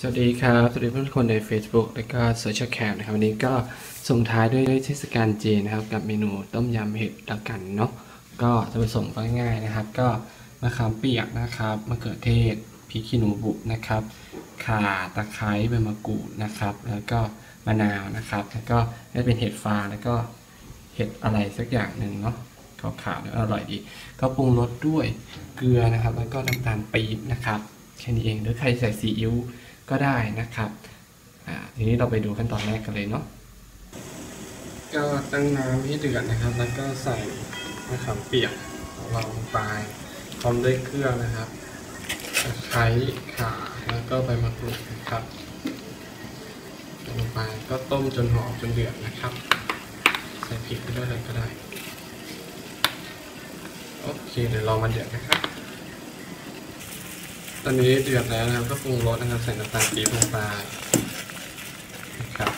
สวัสดีครับ สวัสดีเพื่อนๆทุกคนใน Facebook และก็โซเชียลแคมนะครับ วันนี้ก็ส่งท้ายด้วยเทศกาลจีนนะครับ กับเมนูต้มยำเห็ดแล้วกันเนาะก็จะไปส่งก็ง่ายๆนะครับ ก็มะขามเปียกนะครับมะเขือเทศพริกขี้หนูบุกนะครับข่าตะไคร้ใบมะกรูดนะครับ แล้วก็มะนาวนะครับ แล้วก็ได้เป็นเห็ดฟางแล้วก็เห็ดอะไรสักอย่างหนึ่งเนาะขาวๆแล้วอร่อยดี ก็ปรุงรสด้วยเกลือนะครับ แล้วก็น้ำตาลปี๊บนะครับแค่นี้เองหรือใครใส่ซีอิ๊ว ก็ได้นะครับทีนี้เราไปดูขั้นตอนแรกกันเลยเนาะก็ตั้งน้ำให้เดือดนะครับ แล้วก็ใส่มะขามเปียกของเราลงไปพร้อมด้วยเครื่องนะครับตะไคร้ข่าแล้วก็ใบมะกรูดนะครับลงไปก็ต้มจนหอมจนเดือดนะครับ ใส่พริกไปด้วยเลยก็ได้ โอเคเดี๋ยวรอมันเดือดนะครับ ตอนนี้เดือดแล้วนะครับ ก็ปรุงรสนะครับ ใส่น้ำตาลปี๊บลงไปนะครับ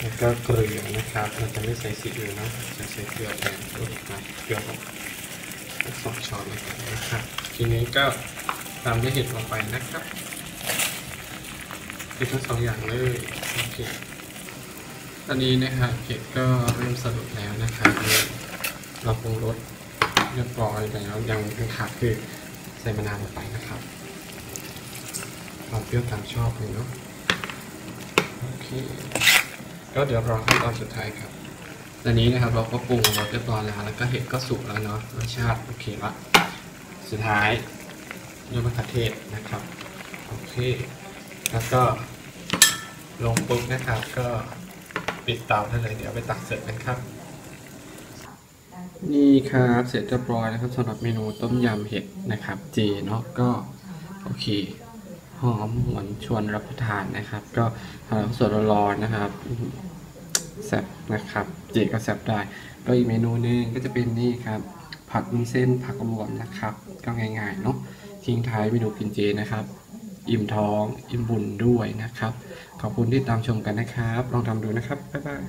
แล้วก็เกลือนะครับ เราจะไม่ใส่ซีอิ๊วนะจะใส่เกลือแทนนะครับเกลือสองช้อนเลยนะครับ ทีนี้ก็ตามด้วยเห็ดลงไปนะครับเห็ดทั้งสองอย่างเลยโอเคตอนนี้นะครับเห็ดก็เริ่มสลุดแล้วนะครับเราปรุงรสเรียบร้อยแล้วยังยังขาดคือใส่มะนาวลงไปนะครับ ความเปรี้ยวตามชอบเลยเนาะโอเคก็เดี๋ยวรอขั้นตอนสุดท้ายครับตอนนี้นะครับเราก็ปรุงรสเรียบร้อยแล้วแล้วก็เห็ดก็สุกแล้วเนาะรสชาติโอเคละสุดท้ายยอดมะเขือเทศนะครับโอเค แล้วก็ลงปุ๊บนะครับก็ปิดเตาได้เลยเดี๋ยวไปตักเสิร์ฟกันครับ นี่ครับเสร็จเรียบร้อยนะครับสำหรับเมนูต้มยำเห็ดนะครับเจเนาะก็โอเค หอมหวนชวนรับประทานนะครับ ก็สดร้อนๆนะครับแซ่บนะครับ เจก็แซ่บได้ก็อีกเมนูหนึงก็จะเป็นนี่ครับ ผัดวุ้นเส้นผักรวมนะครับ ก็ง่ายๆเนาะทิ้งท้ายเมนูกินเจนะครับ อิ่มท้อง อิ่มบุญด้วยนะครับ ขอบคุณที่ตามชมกันนะครับ ลองทำดูนะครับ บ๊ายบาย